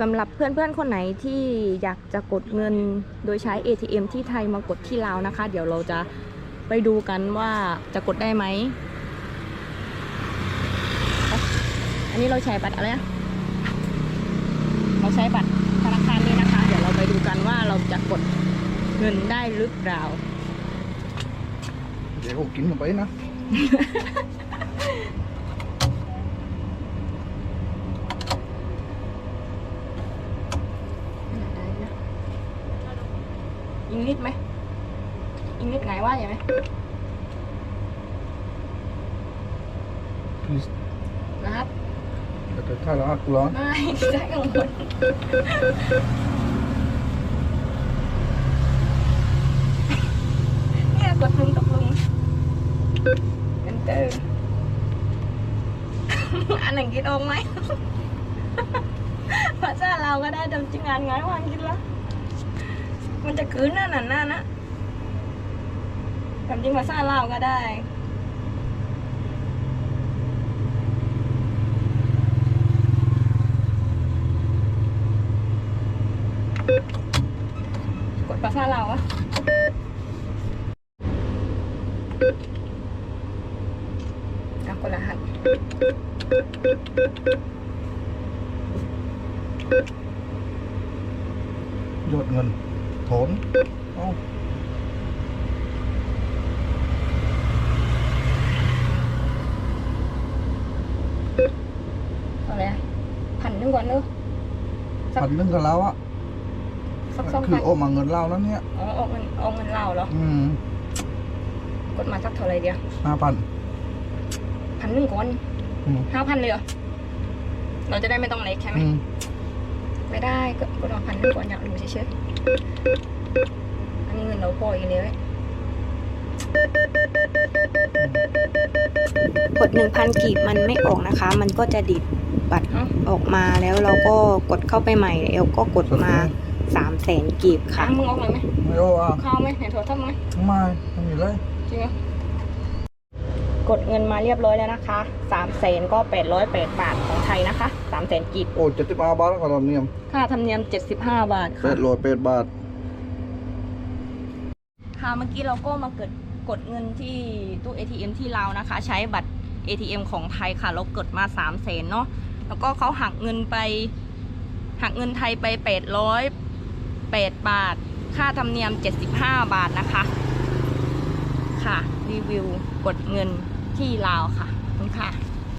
สำหรับเพื่อนๆ คนไหนที่อยากจะกดเงินโดยใช้ ATM ที่ไทยมากดที่ลาวนะคะ เดี๋ยวเราจะไปดูกันว่าจะกดได้ไหม อันนี้เราใช้บัตรอะไรนะเราใช้บัตรธนาคารนี้นะคะ เดี๋ยวเราไปดูกันว่าเราจะกดเงินได้หรือเปล่า เดี๋ยวผมกินกันไปนะ อีกนิดไหมอีกนิดไงว่าอย่างไหม please นะครับ แต่ถ้าเราอักร้อนไม่ใช่กังวลเนี่ยกดลุงตกลุงเอนเตอร์อันไหนกินออกไหมภาษาเราก็ได้ทำจริงงานง่ายวางกินละ มันจะคืนหน้าหนาหน้านะทำจริงภาษาเราก็ได้กดภาษาเราอะเอากดรหัสยอดเงิน ถนเอ้าเอาเลยอะพันหนึ่งก่อนเนอะ สัก พันหนึงกับเราอะสักสองคืพัอนโออกมาเงินเราแล้วเนี่ย อ๋อเอาเงินเอาเงินเราเหรออืมกดมาสักเท่าไหรเดียวห้าพัน พันหนึ่งก่อนอืม ห้าพันเลยเหรอเราจะได้ไม่ต้องเล็กใช่ไหมอืม ไม่ได้ก็กดมาพันหนึ่งก่อนอยากรู้เฉยๆอันนี้เงินเราปล่อยเลยกด 1,000กีบมันไม่ออกนะคะ มันก็จะดิดบัตรออกมาแล้วเราก็กดเข้าไปใหม่แล้วก็กดมา3 0 0แสนกีบค้าค่ะงมึงออกเลยไหมไม่โอ้อะเข้าไหมไหนโทรทัศน์ไหมไม่ไม่มีเลยจริงเหรอ กดเงินมาเรียบร้อยแล้วนะคะ3 0 0แสนก็808บาทของไทยนะคะ3 0 0แสนกีบโอ้เจ็ดสิบห้าบาทแล้วก็ตอนเนียมค่าธรรมเนียม75บาทแปค่ะ ดร้อยแปดบาท ค่ะเมื่อกี้เราก็มาเกิดกดเงินที่ตู้ ATM ที่ลาวนะคะ ใช้บัตร ATM ของไทยค่ะ เรากดมา3 0 0แสนเนาะแล้วก็เขาหักเงินไป หักเงินไทยไป808 บาท ค่าธรรมเนียม 75 บาทนะคะ ค่ะ รีวิวกดเงิน ที่ลาวค่ะขอบคุณค่ะ